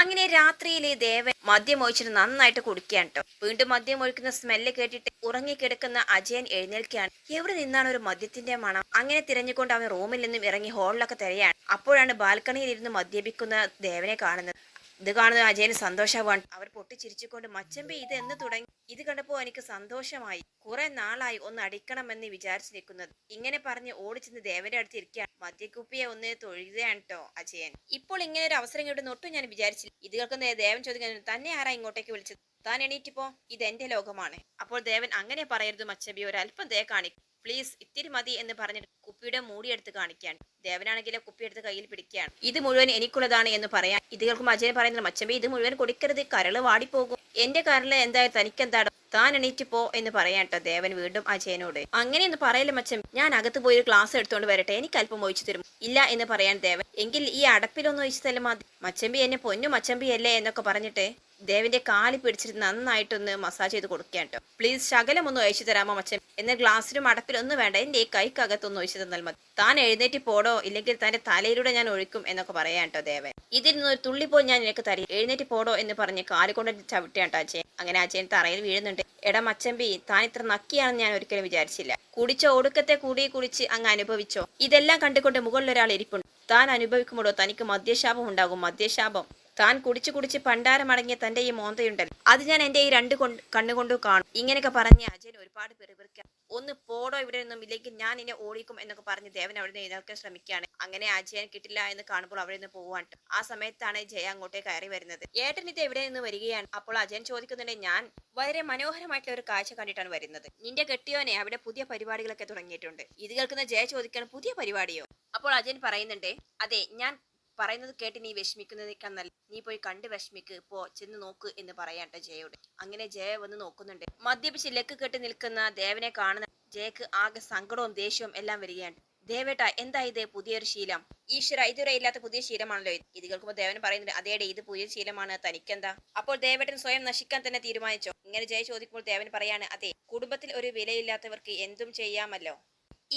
അങ്ങനെ രാത്രിയിലെ ദേവൻ മദ്യം ഒഴിച്ചിട്ട് നന്നായിട്ട് കുടിക്കുകയാണ് കേട്ടോ. വീണ്ടും മദ്യം ഒഴിക്കുന്ന സ്മെല്ല് കേട്ടിട്ട് ഉറങ്ങിക്കിടക്കുന്ന അജയൻ എഴുന്നേൽക്കുകയാണ്. എവിടെ നിന്നാണ് ഒരു മദ്യത്തിന്റെ മണം? അങ്ങനെ തിരഞ്ഞുകൊണ്ട് അവൻ റൂമിൽ നിന്നും ഇറങ്ങി ഹോളിലൊക്കെ തിരയാണ്. അപ്പോഴാണ് ബാൽക്കണിയിൽ ഇരുന്ന് മദ്യപിക്കുന്ന ദേവനെ കാണുന്നത്. ഇത് കാണുന്ന അജയന് സന്തോഷമാണ് അവർ പൊട്ടിച്ചിരിച്ചുകൊണ്ട് മച്ചമ്പി ഇത് എന്ന് തുടങ്ങി? ഇത് കണ്ടപ്പോൾ എനിക്ക് സന്തോഷമായി. കുറെ നാളായി ഒന്ന് അടിക്കണമെന്ന് വിചാരിച്ചു നിൽക്കുന്നത്. ഇങ്ങനെ പറഞ്ഞ് ഓടിച്ചെന്ന് ദേവന്റെ അടുത്ത് ഇരിക്കുകയാണ്. മദ്യക്കുപ്പിയെ ഒന്ന് തൊഴുകയാണ് കേട്ടോ അജയൻ. ഇപ്പോൾ ഇങ്ങനെ ഒരു അവസരം കിട്ടുന്ന ഒട്ടും ഞാൻ വിചാരിച്ചില്ല. ഇത് കേൾക്കുന്ന ദേവൻ ചോദിക്കുന്നത് തന്നെ ആരാ ഇങ്ങോട്ടേക്ക് വിളിച്ചത്? താൻ എണീറ്റിപ്പോ? ഇത് എന്റെ ലോകമാണ്. അപ്പോൾ ദേവൻ അങ്ങനെ പറയരുത് മച്ചമ്പി. ഒരല്പം ദേ കാണിക്കും. പ്ലീസ് ഇത്തിരി മതി എന്ന് പറഞ്ഞിട്ട് കുപ്പിയുടെ മൂടി എടുത്ത് കാണിക്കുകയാണ്. ദേവനാണെങ്കിൽ ആ കുപ്പി എടുത്ത് കയ്യിൽ പിടിക്കുകയാണ്. ഇത് മുഴുവൻ എനിക്കുള്ളതാണ് എന്ന് പറയാൻ ഇത് കേൾക്കുമ്പോൾ അജയൻ പറയുന്നത് മച്ചമ്പി ഇത് മുഴുവൻ കൊടുക്കരുത് കരൾ വാടിപ്പോകും. എന്റെ കരൾ എന്തായാലും തനിക്കെന്താടോ താൻ എണീറ്റ് പോ എന്ന് പറയാട്ടോ ദേവൻ വീണ്ടും അജയനോട്. അങ്ങനെയൊന്ന് പറയല്ലേ മച്ചം ഞാൻ അകത്ത് പോയി ഒരു ക്ലാസ് എടുത്തോണ്ട് വരട്ടെ എനിക്ക് അല്പം ഒഴിച്ചു തരും. ഇല്ല എന്ന് പറയാൻ ദേവൻ എങ്കിൽ ഈ അടപ്പിലൊന്ന് ഒഴിച്ചു തരും മതി മച്ചമ്പി എന്നെ പൊന്നു മച്ചമ്പി അല്ലേ എന്നൊക്കെ പറഞ്ഞിട്ട് ദേവിന്റെ കാലി പിടിച്ചിട്ട് നന്നായിട്ടൊന്ന് മസാജ് ചെയ്ത് കൊടുക്കുക കേട്ടോ. പ്ലീസ് ശകലം ഒന്ന് ഒഴിച്ചു തരാമോ മച്ചൻ എന്ന ഗ്ലാസ്സിലും അടപ്പിലൊന്നും വേണ്ട. എന്റെ ഈ കൈക്കകത്തൊന്ന് ഒഴിച്ചു തന്നാൽ മതി. താൻ എഴുന്നേറ്റ് പോടോ ഇല്ലെങ്കിൽ തന്റെ തലയിലൂടെ ഞാൻ ഒഴിക്കും എന്നൊക്കെ പറയാൻ കേട്ടോ ദേവൻ. ഇതിൽ നിന്ന് ഒരു തുള്ളി പോയി ഞാൻ നിനക്ക് തരി എഴുന്നേറ്റ് പോടോ എന്ന് പറഞ്ഞ് കാൽ കൊണ്ട് ചവിട്ടിയാട്ടോ അജയൻ അങ്ങനെ അജയൻ തറയിൽ വീഴുന്നുണ്ട്. എടാ മച്ചമ്പി താൻ ഇത്ര നക്കിയാണെന്ന് ഞാൻ ഒരിക്കലും വിചാരിച്ചില്ല. കുടിച്ച ഒടുക്കത്തെ കൂടി കുടിച്ച് അങ്ങ് അനുഭവിച്ചോ. ഇതെല്ലാം കണ്ടുകൊണ്ട് മുകളിൽ ഒരാൾ ഇരിപ്പുണ്ട്. താൻ അനുഭവിക്കുമ്പോഴോ തനിക്ക് മദ്യശാപം ഉണ്ടാകും. മദ്യശാപം. താൻ കുടിച്ചു കുടിച്ച് പണ്ടാരമടങ്ങിയ തന്റെ ഈ മോന്തയുണ്ടല്ലോ. അത് ഞാൻ എന്റെ ഈ രണ്ട് കൊണ്ട് കണ്ണുകൊണ്ട് കാണും. ഇങ്ങനെയൊക്കെ പറഞ്ഞ് അജയൻ ഒരുപാട് പെറുപിറുക്കാം. ഒന്ന് പോടോ ഇവിടെ നിന്നും ഇല്ലെങ്കിൽ ഞാൻ ഇന്നെ ഓടിക്കും എന്നൊക്കെ പറഞ്ഞ് ദേവൻ അവിടെ നിന്ന് എഴുന്നേൽക്കാൻ ശ്രമിക്കുകയാണ്. അങ്ങനെ അജയൻ കിട്ടില്ല എന്ന് കാണുമ്പോൾ അവിടെ നിന്ന് പോവാണ് ആ സമയത്താണ് ജയ അങ്ങോട്ടേ കയറി വരുന്നത്. ഏട്ടൻ ഇത് എവിടെ നിന്ന് വരികയാണ്? അപ്പോൾ അജയൻ ചോദിക്കുന്നുണ്ട് ഞാൻ വളരെ മനോഹരമായിട്ടുള്ള ഒരു കാഴ്ച കണ്ടിട്ടാണ് വരുന്നത്. നിന്റെ കെട്ടിയോനെ അവിടെ പുതിയ പരിപാടികളൊക്കെ തുടങ്ങിയിട്ടുണ്ട്. ഇത് കേൾക്കുന്ന ജയ ചോദിക്കാണ് പുതിയ പരിപാടിയോ? അപ്പോൾ അജയൻ പറയുന്നുണ്ട് അതെ ഞാൻ പറയുന്നത് കേട്ട് നീ വിഷമിക്കുന്നതിനേക്കാൾ നല്ല നീ പോയി കണ്ട് വിഷമിക്ക്. പോ ചെന്ന് നോക്ക് എന്ന് പറയാട്ടെ ജയോട്. അങ്ങനെ ജയ വന്ന് നോക്കുന്നുണ്ട്. മദ്യപിച്ച് ലക്ക് കെട്ടി നിൽക്കുന്ന ദേവനെ കാണുന്ന ജയക്ക് ആകെ സങ്കടവും ദേഷ്യവും എല്ലാം വരികയാണ്. ദേവേട്ട എന്താ ഇത് പുതിയൊരു ശീലം? ഈശ്വര ഇതുവരെ ഇല്ലാത്ത പുതിയ ശീലമാണല്ലോ ഇത്. കേൾക്കുമ്പോൾ ദേവൻ പറയുന്നുണ്ട് അതേടെ ഇത് പുതിയ ശീലമാണ് തനിക്കെന്താ? അപ്പോൾ ദേവേട്ടൻ സ്വയം നശിക്കാൻ തന്നെ തീരുമാനിച്ചോ? ഇങ്ങനെ ജയ ചോദിക്കുമ്പോൾ ദേവൻ പറയാണ് അതെ കുടുംബത്തിൽ ഒരു വിലയില്ലാത്തവർക്ക് എന്തും ചെയ്യാമല്ലോ.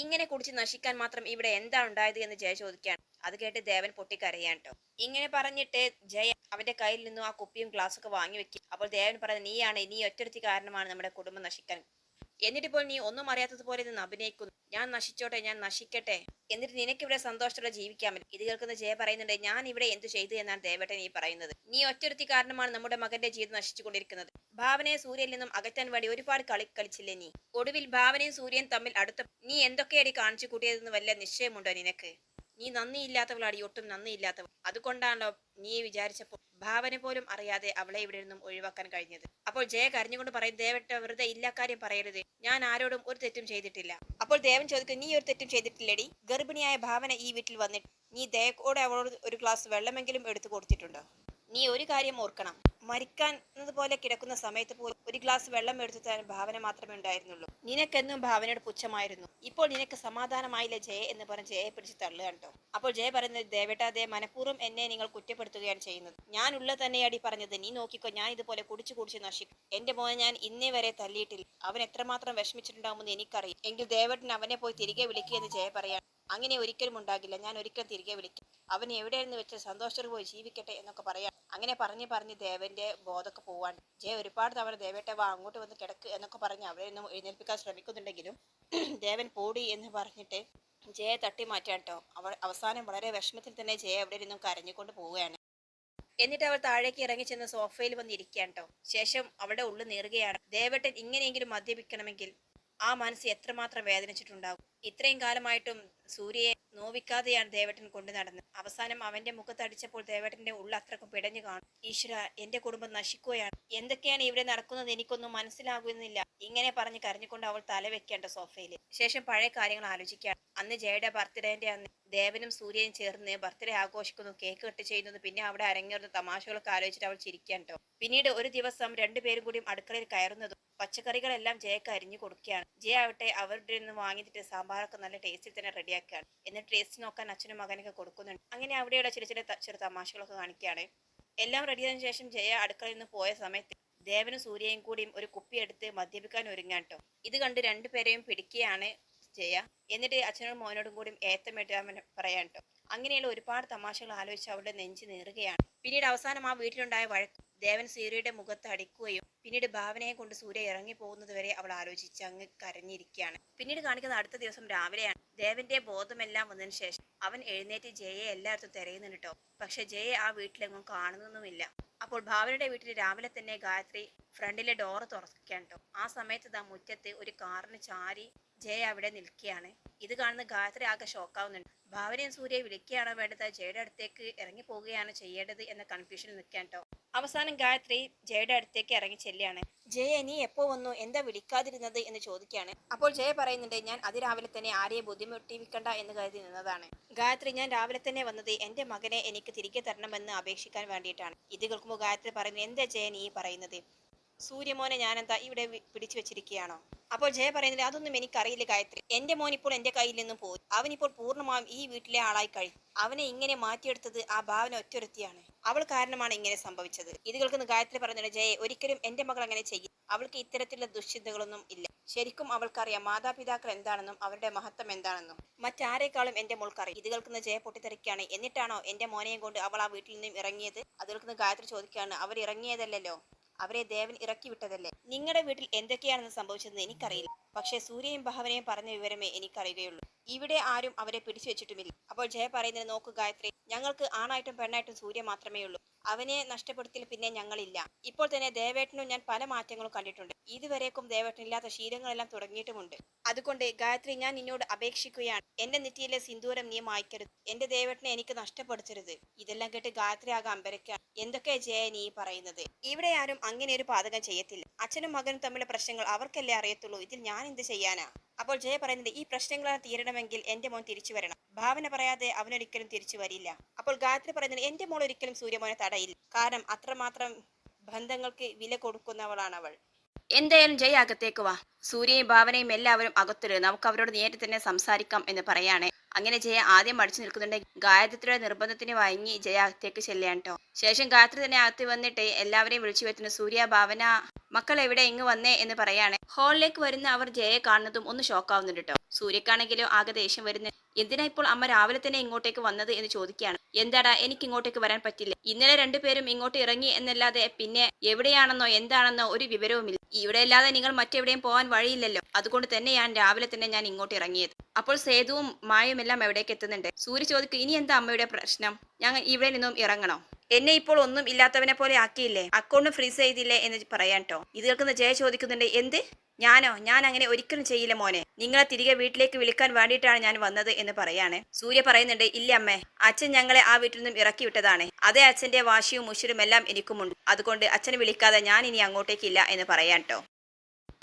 ഇങ്ങനെ കുടിച്ച് നശിക്കാൻ മാത്രം ഇവിടെ എന്താ ഉണ്ടായത് എന്ന് ജയ ചോദിക്കുകയാണ്. അത് കേട്ട് ദേവൻ പൊട്ടിക്കരയാണ് കേട്ടോ ഇങ്ങനെ പറഞ്ഞിട്ട് ജയ അവന്റെ കയ്യിൽ നിന്നും ആ കുപ്പിയും ഗ്ലാസ് ഒക്കെ വാങ്ങി വെക്കും. അപ്പോൾ ദേവൻ പറയുന്നത് നീയാണ് നീ ഒറ്റ കാരണമാണ് നമ്മുടെ കുടുംബം നശിക്കാൻ. എന്നിട്ടിപ്പോൾ നീ ഒന്നും അറിയാത്തതുപോലെ നിന്ന് അഭിനയിക്കുന്നു. ഞാൻ നശിച്ചോട്ടെ ഞാൻ നശിക്കട്ടെ. എന്നിട്ട് നിനക്ക് ഇവിടെ സന്തോഷത്തോടെ ജീവിക്കാൻ ജീവിക്കാമല്ലോ ഇത് കേൾക്കുന്ന ജയ പറയുന്നുണ്ട് ഞാൻ ഇവിടെ എന്ത് ചെയ്തു എന്നാണ് ദേവേട്ടൻ നീ പറയുന്നത്. നീ ഒറ്റൊരുത്തി കാരണമാണ് നമ്മുടെ മകന്റെ ജീവിതം നശിച്ചുകൊണ്ടിരിക്കുന്നത്. ഭാവനയെ സൂര്യനിൽ നിന്നും അകറ്റാൻ വേണ്ടി ഒരുപാട് കളി കളിച്ചില്ലേ നീ? ഒടുവിൽ ഭാവനയും സൂര്യൻ തമ്മിൽ അടുത്ത നീ എന്തൊക്കെയടി കാണിച്ചു കൂട്ടിയതെന്ന് വല്ല നിശ്ചയമുണ്ടോ നിനക്ക്? നീ നന്ദിയില്ലാത്തവളാടി ഒട്ടും നന്ദിയില്ലാത്തവൾ. അതുകൊണ്ടാണല്ലോ നീ വിചാരിച്ചപ്പോൾ ഭാവന പോലും അറിയാതെ അവളെ ഇവിടെ നിന്നും ഒഴിവാക്കാൻ കഴിഞ്ഞത്. അപ്പോൾ ജയ കരഞ്ഞുകൊണ്ട് പറയും ദേവട്ട വെറുതെ ഇല്ല കാര്യം പറയരുത്. ഞാൻ ആരോടും ഒരു തെറ്റും ചെയ്തിട്ടില്ല. അപ്പോൾ ദേവൻ ചോദിക്കും നീ ഒരു തെറ്റും ചെയ്തിട്ടില്ലടി. ഗർഭിണിയായ ഭാവന ഈ വീട്ടിൽ വന്നിട്ട് നീ ദയക്കോടെ അവളോട് ഒരു ഗ്ലാസ് വെള്ളമെങ്കിലും എടുത്തു കൊടുത്തിട്ടുണ്ടോ? നീ ഒരു കാര്യം ഓർക്കണം. മരിക്കാൻ പോലെ കിടക്കുന്ന സമയത്ത് പോലും ഒരു ഗ്ലാസ് വെള്ളം എടുത്തു തരാൻ ഭാവന മാത്രമേ ഉണ്ടായിരുന്നുള്ളൂ. നിനക്കെന്നും ഭാവനയുടെ പുച്ഛമായിരുന്നു. ഇപ്പോൾ നിനക്ക് സമാധാനമായില്ല ജയ എന്ന് പറഞ്ഞ് ജയയെ പിടിച്ച് തള്ളുകയാണ് കേട്ടോ അപ്പോൾ ജയ പറയുന്നത് ദേവേട്ട ദേ മനഃപൂർവം എന്നെ നിങ്ങൾ കുറ്റപ്പെടുത്തുകയാണ് ചെയ്യുന്നത്. ഞാൻ ഉള്ള തന്നെയാടി പറഞ്ഞത്. നീ നോക്കിക്കോ ഞാൻ ഇതുപോലെ കുടിച്ചു കുടിച്ച് നശിക്കും. എന്റെ മോനെ ഞാൻ ഇന്നേ വരെ തല്ലിയിട്ടില്ല അവൻ എത്രമാത്രം വിഷമിച്ചിട്ടുണ്ടാവുമെന്ന് എനിക്കറിയാം. എങ്കിൽ ദേവേട്ടൻ അവനെ പോയി തിരികെ വിളിക്കുക എന്ന് ജയ പറയാം അങ്ങനെ ഒരിക്കലും ഉണ്ടാകില്ല. ഞാൻ ഒരിക്കലും തിരികെ വിളിക്കും. അവൻ എവിടെയെന്ന് വെച്ച് സന്തോഷത്തിൽ പോയി ജീവിക്കട്ടെ എന്നൊക്കെ പറയാം. അങ്ങനെ പറഞ്ഞ് പറഞ്ഞ് ദേവന്റെ ബോധമൊക്കെ പോവാൻ ജയ ഒരുപാട് തവണ ദേവേട്ടെ വാ അങ്ങോട്ട് വന്ന് കിടക്ക് എന്നൊക്കെ പറഞ്ഞ് അവരെ ഒന്നും എഴുന്നേൽപ്പിക്കാൻ ശ്രമിക്കുന്നുണ്ടെങ്കിലും ദേവൻ പോടി എന്ന് പറഞ്ഞിട്ട് ജയെ തട്ടി മാറ്റാൻ കേട്ടോ അവൾ അവസാനം വളരെ വിഷമത്തിൽ തന്നെ ജയ എവിടെ നിന്നും കരഞ്ഞുകൊണ്ട് പോവുകയാണ്. എന്നിട്ട് അവൾ താഴേക്ക് ഇറങ്ങി ചെന്ന് സോഫയിൽ വന്ന് ഇരിക്കുകയാണ് കേട്ടോ ശേഷം അവളുടെ ഉള്ളു നീറുകയാണ്. ദേവട്ടൻ ഇങ്ങനെയെങ്കിലും മദ്യപിക്കണമെങ്കിൽ ആ മനസ്സ് എത്രമാത്രം വേദനിച്ചിട്ടുണ്ടാകും? ഇത്രയും കാലമായിട്ടും സൂര്യയെ നോവിക്കാതെയാണ് ദേവട്ടൻ കൊണ്ടു നടന്നത്. അവസാനം അവന്റെ മുഖത്തടിച്ചപ്പോൾ ദേവട്ടന്റെ ഉള്ള അത്രക്കും പിടഞ്ഞു കാണും. ഈശ്വര എന്റെ കുടുംബം നശിക്കുകയാണ്. എന്തൊക്കെയാണ് ഇവിടെ നടക്കുന്നത് എനിക്കൊന്നും മനസ്സിലാകുന്നില്ല. ഇങ്ങനെ പറഞ്ഞ് കരഞ്ഞുകൊണ്ട് അവൾ തല വെക്കേണ്ട സോഫയിൽ ശേഷം പഴയ കാര്യങ്ങൾ ആലോചിക്കുകയാണ്. അന്ന് ജയയുടെ ബർത്ത്ഡേന്റെ അന്ന് ദേവനും സൂര്യനും ചേർന്ന് ബർത്ത്ഡേ ആഘോഷിക്കുന്നു കേക്ക് കട്ട് ചെയ്യുന്നു പിന്നെ അവിടെ അരങ്ങേറുന്ന തമാശകളൊക്കെ ആലോചിച്ചിട്ട് അവൾ ചിരിക്കാൻ കേട്ടോ. പിന്നീട് ഒരു ദിവസം രണ്ടുപേരും കൂടിയും അടുക്കളയിൽ കയറുന്നതും പച്ചക്കറികളെല്ലാം ജയക്ക് അരിഞ്ഞു കൊടുക്കുകയാണ്. ജയ ആവട്ടെ അവരുടെ നിന്ന് വാങ്ങിയിട്ട് സാമ്പാറൊക്കെ നല്ല ടേസ്റ്റിൽ തന്നെ റെഡിയാക്കുകയാണ് എന്നിട്ട് ടേസ്റ്റ് നോക്കാൻ അച്ഛനും മകനൊക്കെ കൊടുക്കുന്നുണ്ട്. അങ്ങനെ അവിടെയുള്ള ചെറിയ ചെറിയ ചെറു തമാശകളൊക്കെ കാണിക്കുകയാണ്. എല്ലാം റെഡിയായതിനു ശേഷം ജയ അടുക്കളയിൽ നിന്ന് പോയ സമയത്ത് ദേവനും സൂര്യയും കൂടിയും ഒരു കുപ്പി എടുത്ത് മദ്യപിക്കാൻ ഒരുങ്ങാൻ ട്ടോ. ഇത് കണ്ട് രണ്ടുപേരെയും പിടിക്കുകയാണ് ജയ. എന്നിട്ട് അച്ഛനോടും മോനോടും കൂടി ഏത്തമേട്ട് പറയാൻ കേട്ടോ അങ്ങനെയുള്ള ഒരുപാട് തമാശകൾ ആലോചിച്ച് അവളുടെ നെഞ്ചു നീറുകയാണ്. പിന്നീട് അവസാനം ആ വീട്ടിലുണ്ടായ വഴക്ക് ദേവൻ സൂര്യയുടെ മുഖത്ത് അടിക്കുകയും പിന്നീട് ഭാവനയെ കൊണ്ട് സൂര്യ ഇറങ്ങി പോകുന്നത് വരെ അവൾ ആലോചിച്ച് അങ്ങ് കരഞ്ഞിരിക്കുകയാണ്. പിന്നീട് കാണിക്കുന്ന അടുത്ത ദിവസം രാവിലെയാണ്. ദേവന്റെ ബോധമെല്ലാം വന്നതിന് ശേഷം അവൻ എഴുന്നേറ്റ് ജയയെ എല്ലായിടത്തും തിരയുന്നുണ്ട് പക്ഷെ ജയ ആ വീട്ടിലെങ്ങും കാണുന്നൊന്നുമില്ല. അപ്പോൾ ഭാവനയുടെ വീട്ടിൽ രാവിലെ തന്നെ ഗായത്രി ഫ്രണ്ടിലെ ഡോറ് തുറക്കാൻ കേട്ടോ ആ സമയത്ത് ദാ മുറ്റത്ത് ഒരു കാറിന് ചാരി ജയ അവിടെ നിൽക്കുകയാണ്. ഇത് കാണുന്ന ഗായത്രി ആകെ ഷോക്കാവുന്നുണ്ട്. ഭാവനയും സൂര്യ വിളിക്കുകയാണോ വേണ്ടത്? ജയയുടെ അടുത്തേക്ക് ഇറങ്ങി പോവുകയാണ് ചെയ്യേണ്ടത് എന്ന കൺഫ്യൂഷനിൽ നിൽക്കാൻ അവസാനം ഗായത്രി ജയയുടെ അടുത്തേക്ക് ഇറങ്ങി ചെല്ലുകയാണ്. ജയ നീ എപ്പോ വന്നു? എന്താ വിളിക്കാതിരുന്നത്? എന്ന് ചോദിക്കുകയാണ്. അപ്പോൾ ജയ പറയുന്നുണ്ട് ഞാൻ അതിരാവിലെ തന്നെ ആരെയും ബുദ്ധിമുട്ടിപ്പിക്കണ്ട എന്ന് കരുതി നിന്നതാണ്. ഗായത്രി ഞാൻ രാവിലെ തന്നെ വന്നത് എന്റെ മകനെ എനിക്ക് തിരികെ തരണമെന്ന് അപേക്ഷിക്കാൻ വേണ്ടിയിട്ടാണ്. ഇത് കേൾക്കുമ്പോൾ ഗായത്രി പറയുന്നത് എന്താ ജയ നീ പറയുന്നത്? സൂര്യമോനെ ഞാനെന്താ ഇവിടെ പിടിച്ചു വെച്ചിരിക്കുകയാണോ അപ്പോൾ ജയ പറയുന്നില്ല അതൊന്നും എനിക്കറിയില്ല ഗായത്രി. എന്റെ മോൻ ഇപ്പോൾ എന്റെ കയ്യിൽ നിന്നും പോയി. അവനിപ്പോൾ പൂർണമായും ഈ വീട്ടിലെ ആളായി കഴിഞ്ഞു അവനെ ഇങ്ങനെ മാറ്റിയെടുത്തത് ആ ഭാവന ഒറ്റൊരുത്തിയാണ്. അവൾ കാരണമാണ് ഇങ്ങനെ സംഭവിച്ചത്. ഇത് കേൾക്കുന്ന ഗായത്രി പറഞ്ഞത് ജയ ഒരിക്കലും എന്റെ മകൾ അങ്ങനെ ചെയ്യും. അവൾക്ക് ഇത്തരത്തിലുള്ള ദുശ്ചിന്തകളൊന്നും ഇല്ല. ശരിക്കും അവൾക്കറിയാം മാതാപിതാക്കൾ എന്താണെന്നും അവരുടെ മഹത്വം എന്താണെന്നും. മറ്റാരേക്കാളും എന്റെ മോൾക്കറിയാം. ഇത് കേൾക്കുന്ന ജയ പൊട്ടിത്തെറിക്കുകയാണ്. എന്നിട്ടാണോ എന്റെ മോനെയും കൊണ്ട് അവൾ ആ വീട്ടിൽ നിന്നും ഇറങ്ങിയത്? അത് കേൾക്കുന്ന ഗായത്രി ചോദിക്കുകയാണ് അവർ ഇറങ്ങിയതല്ലല്ലോ അവരെ ദേവൻ ഇറക്കി വിട്ടതല്ലേ? നിങ്ങളുടെ വീട്ടിൽ എന്തൊക്കെയാണെന്ന് സംഭവിച്ചതെന്ന് എനിക്കറിയില്ല. പക്ഷേ സൂര്യയും ഭാവനയും പറഞ്ഞ വിവരമേ എനിക്കറിയുകയുള്ളൂ. ഇവിടെ ആരും അവരെ പിടിച്ചു വെച്ചിട്ടുമില്ല. അപ്പോൾ ജയ പറയുന്നത് നോക്കു ഗായത്രി ഞങ്ങൾക്ക് ആണായിട്ടും പെണ്ണായിട്ടും സൂര്യ മാത്രമേ ഉള്ളൂ അവനെ നഷ്ടപ്പെടുത്തിൽ പിന്നെ ഞങ്ങളില്ല. ഇപ്പോൾ തന്നെ ദേവേട്ടനും ഞാൻ പല മാറ്റങ്ങളും കണ്ടിട്ടുണ്ട്. ഇതുവരേക്കും ദേവേട്ടനില്ലാത്ത ശീലങ്ങളെല്ലാം തുടങ്ങിയിട്ടുമുണ്ട്. അതുകൊണ്ട് ഗായത്രി ഞാൻ നിന്നോട് അപേക്ഷിക്കുകയാണ്. എന്റെ നെറ്റിയിലെ സിന്ദൂരം നീ മായ്ക്കരുത്. എന്റെ ദേവേട്ടനെ എനിക്ക് നഷ്ടപ്പെടുത്തരുത്. ഇതെല്ലാം കേട്ട് ഗായത്രി ആകെ അമ്പരക്കാണ് എന്തൊക്കെ ജയ നീ പറയുന്നത്? ഇവിടെ ആരും അങ്ങനെ ഒരു പാതകം ചെയ്യത്തില്ല. അച്ഛനും മകനും തമ്മിലെ പ്രശ്നങ്ങൾ അവർക്കല്ലേ അറിയത്തുള്ളൂ. ഇതിൽ ഞാൻ എന്ത് ചെയ്യാനാ? അപ്പോൾ ജയ പറയുന്നത് ഈ പ്രശ്നങ്ങളെ തീരണമെങ്കിൽ എന്റെ മോൻ തിരിച്ചു വരണം. ഭാവന പറയാതെ അവനൊരിക്കലും തിരിച്ചു വരില്ല. അപ്പോൾ ഗായത്രി പറയുന്നത് എന്റെ മോൾ ഒരിക്കലും സൂര്യമോനെ തടയില്ല. കാരണം അത്രമാത്രം ബന്ധങ്ങൾക്ക് വില കൊടുക്കുന്നവളാണ് അവൾ. എന്തായാലും ജയ് അകത്തേക്ക് വാ. സൂര്യയും ഭാവനയും എല്ലാവരും അകത്തിട് നമുക്ക് അവരോട് നേരിട്ട് തന്നെ സംസാരിക്കാം എന്ന് പറയാണ്. അങ്ങനെ ജയ ആദ്യം മടിച്ചു നിൽക്കുന്നുണ്ട്. ഗായത്രിയുടെ നിർബന്ധത്തിന് വഴങ്ങി ജയ അകത്തേക്ക് ചെല്ലുകയാണ് കേട്ടോ. ശേഷം ഗായത്രി തന്നെ അകത്ത് വന്നിട്ട് എല്ലാവരെയും വിളിച്ചു വരുത്തുന്നു. സൂര്യ ഭാവന മക്കൾ എവിടെ? ഇങ്ങ് വന്നേ എന്ന് പറയാണ്. ഹോളിലേക്ക് വരുന്ന അവർ ജയയെ കാണുന്നതും ഒന്ന് ഷോക്കാവുന്നുണ്ട് കേട്ടോ. സൂര്യക്കാണെങ്കിലും ആകെ ദേഷ്യം വരുന്ന. എന്തിനാ ഇപ്പോൾ അമ്മ രാവിലെ തന്നെ ഇങ്ങോട്ടേക്ക് വന്നത് എന്ന് ചോദിക്കുകയാണ്. എന്താടാ എനിക്ക് ഇങ്ങോട്ടേക്ക് വരാൻ പറ്റില്ല. ഇന്നലെ രണ്ടുപേരും ഇങ്ങോട്ട് ഇറങ്ങി എന്നല്ലാതെ പിന്നെ എവിടെയാണെന്നോ എന്താണെന്നോ ഒരു വിവരവുമില്ല. ഇവിടെ അല്ലാതെ നിങ്ങൾ മറ്റെവിടെയും പോകാൻ വഴിയില്ലല്ലോ. അതുകൊണ്ട് തന്നെ ഞാൻ രാവിലെ തന്നെ ഞാൻ ഇങ്ങോട്ട് ഇറങ്ങിയത്. അപ്പോൾ സേതുവും മായും എല്ലാം എവിടേക്ക് എത്തുന്നുണ്ട്? സൂര്യ ചോദിക്കും ഇനി എന്താ അമ്മയുടെ പ്രശ്നം? ഞങ്ങൾ ഇവിടെ നിന്നും ഇറങ്ങണോ? എന്നെ ഇപ്പോൾ ഒന്നും ഇല്ലാത്തവനെ പോലെ ആക്കിയില്ലേ? അക്കൗണ്ട് ഫ്രീസ് ചെയ്തില്ലേ? എന്ന് പറയാൻ കേട്ടോ ഇത് കേൾക്കുന്ന ജയ ചോദിക്കുന്നുണ്ട് എന്ത്? ഞാനോ? ഞാൻ അങ്ങനെ ഒരിക്കലും ചെയ്യില്ല മോനെ. നിങ്ങളെ തിരികെ വീട്ടിലേക്ക് വിളിക്കാൻ വേണ്ടിയിട്ടാണ് ഞാൻ വന്നത് എന്ന് പറയാണ്. സൂര്യ പറയുന്നുണ്ട് ഇല്ല അമ്മേ. അച്ഛൻ ഞങ്ങളെ ആ വീട്ടിൽ നിന്നും ഇറക്കി വിട്ടതാണ്. അതേ അച്ഛന്റെ വാശിയും മുഷിരും എല്ലാം എനിക്കുമുണ്ട്. അതുകൊണ്ട് അച്ഛനെ വിളിക്കാതെ ഞാൻ ഇനി അങ്ങോട്ടേക്കില്ല എന്ന് പറയാൻ കേട്ടോ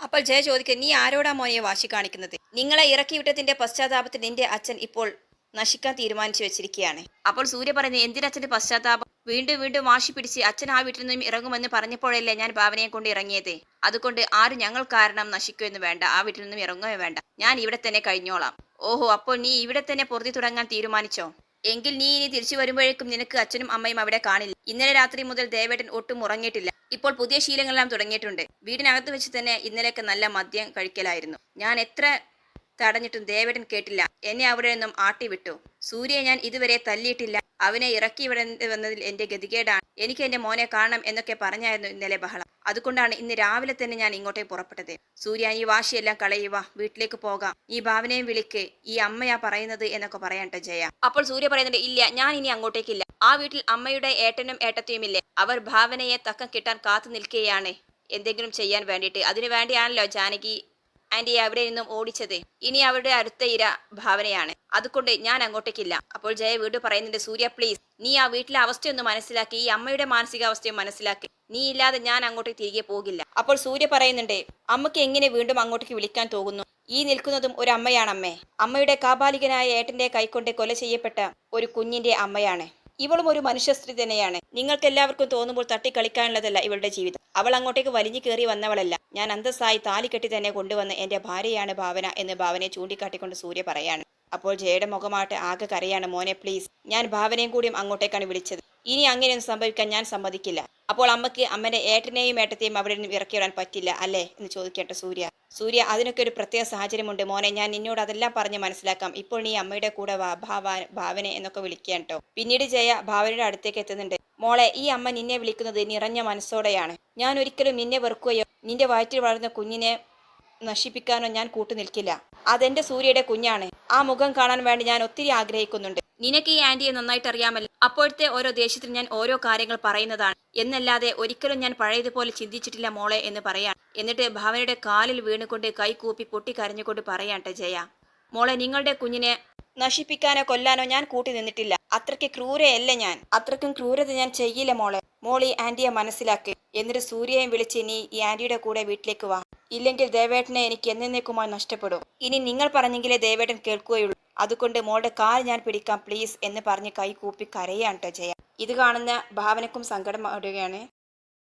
അപ്പോൾ ജയ ചോദിക്കും നീ ആരോടാ മോനെ വാശി കാണിക്കുന്നത്? നിങ്ങളെ ഇറക്കി വിട്ടതിന്റെ പശ്ചാത്താപത്തിൽ നിന്റെ അച്ഛൻ ഇപ്പോൾ നശിക്കാൻ തീരുമാനിച്ചു വെച്ചിരിക്കുകയാണ്. അപ്പോൾ സൂര്യ പറയുന്നത് എന്തിനച്ഛന്റെ പശ്ചാത്താപം? വീണ്ടും വീണ്ടും വാശി പിടിച്ച് അച്ഛൻ ആ വീട്ടിൽ നിന്നും ഇറങ്ങുമെന്ന് പറഞ്ഞപ്പോഴല്ലേ ഞാൻ ഭാവനയെ കൊണ്ട് ഇറങ്ങിയത്? അതുകൊണ്ട് ആരും ഞങ്ങൾ കാരണം നശിക്കുമെന്ന് വേണ്ട ആ വീട്ടിൽ നിന്നും ഇറങ്ങുകയോ വേണ്ട. ഞാൻ ഇവിടെ തന്നെ കഴിഞ്ഞോളാം. ഓഹോ അപ്പോൾ നീ ഇവിടെ തന്നെ പൊറുതി തുടങ്ങാൻ തീരുമാനിച്ചോ? എങ്കിൽ നീ ഇനി തിരിച്ചു വരുമ്പോഴേക്കും നിനക്ക് അച്ഛനും അമ്മയും അവിടെ കാണില്ല. ഇന്നലെ രാത്രി മുതൽ ദേവേട്ടൻ ഒട്ടും ഉറങ്ങിയിട്ടില്ല. ഇപ്പോൾ പുതിയ ശീലങ്ങളെല്ലാം തുടങ്ങിയിട്ടുണ്ട്. വീടിനകത്ത് വെച്ച് തന്നെ ഇന്നലെയൊക്കെ നല്ല മദ്യം കഴിക്കലായിരുന്നു. ഞാൻ എത്ര തടഞ്ഞിട്ടും ദേവേടൻ കേട്ടില്ല. എന്നെ അവിടെ നിന്നും ആട്ടിവിട്ടു. സൂര്യയെ ഞാൻ ഇതുവരെ തല്ലിയിട്ടില്ല. അവനെ ഇറക്കി വിടേണ്ടി വന്നതിൽ എന്റെ ഗതികേടാണ്. എനിക്ക് എന്റെ മോനെ കാണണം എന്നൊക്കെ പറഞ്ഞായിരുന്നു ഇന്നലെ ബഹളം. അതുകൊണ്ടാണ് ഇന്ന് രാവിലെ തന്നെ ഞാൻ ഇങ്ങോട്ടേ പുറപ്പെട്ടത്. സൂര്യ ഈ വാശിയെല്ലാം കളയുക. വീട്ടിലേക്ക് പോകാം. ഈ ഭാവനയും വിളിക്ക്. ഈ അമ്മയാ പറയുന്നത് എന്നൊക്കെ പറയട്ടെ ജയ. അപ്പോൾ സൂര്യ പറയുന്നുണ്ട് ഇല്ല ഞാൻ ഇനി അങ്ങോട്ടേക്കില്ല. ആ വീട്ടിൽ അമ്മയുടെ ഏട്ടനും ഏട്ടത്തിയുമില്ലേ അവർ ഭാവനയെ തക്കം കിട്ടാൻ കാത്തു നിൽക്കുകയാണ്. എന്തെങ്കിലും ചെയ്യാൻ വേണ്ടിയിട്ട്. അതിനു വേണ്ടിയാണല്ലോ ജാനകി ആന്റി അവിടെ നിന്നും ഓടിച്ചത്. ഇനി അവരുടെ അടുത്ത ഇര ഭാവനയാണ്. അതുകൊണ്ട് ഞാൻ അങ്ങോട്ടേക്കില്ല. അപ്പോൾ ജയ വീട് പറയുന്നുണ്ട് സൂര്യ പ്ലീസ് നീ ആ വീട്ടിലെ അവസ്ഥയൊന്ന് മനസ്സിലാക്കി ഈ അമ്മയുടെ മാനസികാവസ്ഥയും മനസ്സിലാക്കി. നീ ഇല്ലാതെ ഞാൻ അങ്ങോട്ടേക്ക് തിരികെ പോകില്ല. അപ്പോൾ സൂര്യ പറയുന്നുണ്ട് അമ്മയ്ക്ക് എങ്ങനെ വീണ്ടും അങ്ങോട്ടേക്ക് വിളിക്കാൻ തോന്നുന്നു? ഈ നിൽക്കുന്നതും ഒരു അമ്മയാണമ്മേ. അമ്മയുടെ കാബാലികനായ ഏട്ടന്റെ കൈക്കൊണ്ട് കൊല ചെയ്യപ്പെട്ട ഒരു കുഞ്ഞിന്റെ അമ്മയാണ്. ഇവളും ഒരു മനുഷ്യ സ്ത്രീ തന്നെയാണ്. നിങ്ങൾക്ക് എല്ലാവർക്കും തോന്നുമ്പോൾ തട്ടിക്കളിക്കാനുള്ളതല്ല ഇവളുടെ ജീവിതം. അവൾ അങ്ങോട്ടേക്ക് വലിഞ്ഞു കയറി വന്നവളല്ല. ഞാൻ അന്തസ്സായി താലി കെട്ടി തന്നെ കൊണ്ടുവന്ന് എന്റെ ഭാര്യയാണ് ഭാവന എന്ന് ഭാവനയെ ചൂണ്ടിക്കാട്ടിക്കൊണ്ട് സൂര്യ പറയാണ്. അപ്പോൾ ജയയുടെ മുഖമായിട്ട് ആകെ കരയാണ്. മോനെ പ്ലീസ് ഞാൻ ഭാവനയും കൂടിയും അങ്ങോട്ടേക്കാണ് വിളിച്ചത്. ഇനി അങ്ങനെയൊന്നും സംഭവിക്കാൻ ഞാൻ സമ്മതിക്കില്ല. അപ്പോൾ അമ്മയ്ക്ക് അമ്മന്റെ ഏട്ടനെയും ഏട്ടത്തെയും അവിടെ നിന്ന് ഇറക്കി വിടാൻ പറ്റില്ല അല്ലേ എന്ന് ചോദിക്കട്ടെ സൂര്യ. സൂര്യ അതിനൊക്കെ ഒരു പ്രത്യേക സാഹചര്യമുണ്ട് മോനെ. ഞാൻ നിന്നോട് അതെല്ലാം പറഞ്ഞ് മനസ്സിലാക്കാം. ഇപ്പോൾ നീ അമ്മയുടെ കൂടെ വാ ഭാവ ഭാവനെ എന്നൊക്കെ വിളിക്കാൻ കേട്ടോ പിന്നീട് ജയ ഭാവനയുടെ അടുത്തേക്ക് എത്തുന്നുണ്ട്. മോളെ ഈ അമ്മ നിന്നെ വിളിക്കുന്നത് നിറഞ്ഞ മനസ്സോടെയാണ്. ഞാൻ ഒരിക്കലും നിന്നെ വെറുക്കുകയോ നിന്റെ വയറ്റിൽ വളർന്ന കുഞ്ഞിനെ നശിപ്പിക്കാനോ ഞാൻ കൂട്ടുനിൽക്കില്ല. അതെന്റെ സൂര്യയുടെ കുഞ്ഞാണ്. ആ മുഖം കാണാൻ വേണ്ടി ഞാൻ ഒത്തിരി ആഗ്രഹിക്കുന്നുണ്ട്. നിനക്ക് ഈ ആന്റിയെ നന്നായിട്ട് അറിയാമല്ലോ അപ്പോഴത്തെ ഓരോ ദേഷ്യത്തിൽ ഞാൻ ഓരോ കാര്യങ്ങൾ പറയുന്നതാണ്. എന്നല്ലാതെ ഒരിക്കലും ഞാൻ പഴയതുപോലെ ചിന്തിച്ചിട്ടില്ല മോളെ എന്ന് പറയാൻ. എന്നിട്ട് ഭാവനയുടെ കാലിൽ വീണുകൊണ്ട് കൈ കൂപ്പി പൊട്ടി കരഞ്ഞുകൊണ്ട് പറയാട്ടെ ജയ മോളെ നിങ്ങളുടെ കുഞ്ഞിനെ നശിപ്പിക്കാനോ കൊല്ലാനോ ഞാൻ കൂട്ടി നിന്നിട്ടില്ല അത്രയ്ക്ക് ക്രൂരയല്ല ഞാൻ? അത്രയ്ക്കും ക്രൂരത ഞാൻ ചെയ്യില്ല മോളെ. മോൾ ആന്റിയെ മനസ്സിലാക്കി. എന്നിട്ട് സൂര്യയെ വിളിച്ച് നീ ഈ ആന്റിയുടെ കൂടെ വീട്ടിലേക്ക് വാ. ഇല്ലെങ്കിൽ ദേവേട്ടനെ എനിക്ക് എന്നേക്കുമായി നഷ്ടപ്പെടും. ഇനി നിങ്ങൾ പറഞ്ഞെങ്കിലേ ദേവേട്ടൻ കേൾക്കുകയുള്ളൂ. അതുകൊണ്ട് മോളുടെ കാൽ ഞാൻ പിടിക്കാം പ്ലീസ് എന്ന് പറഞ്ഞ് കൈ കൂപ്പി കരയാണ് കേട്ടോ ജയ. ഇത് കാണുന്ന ഭാവനക്കും സങ്കടം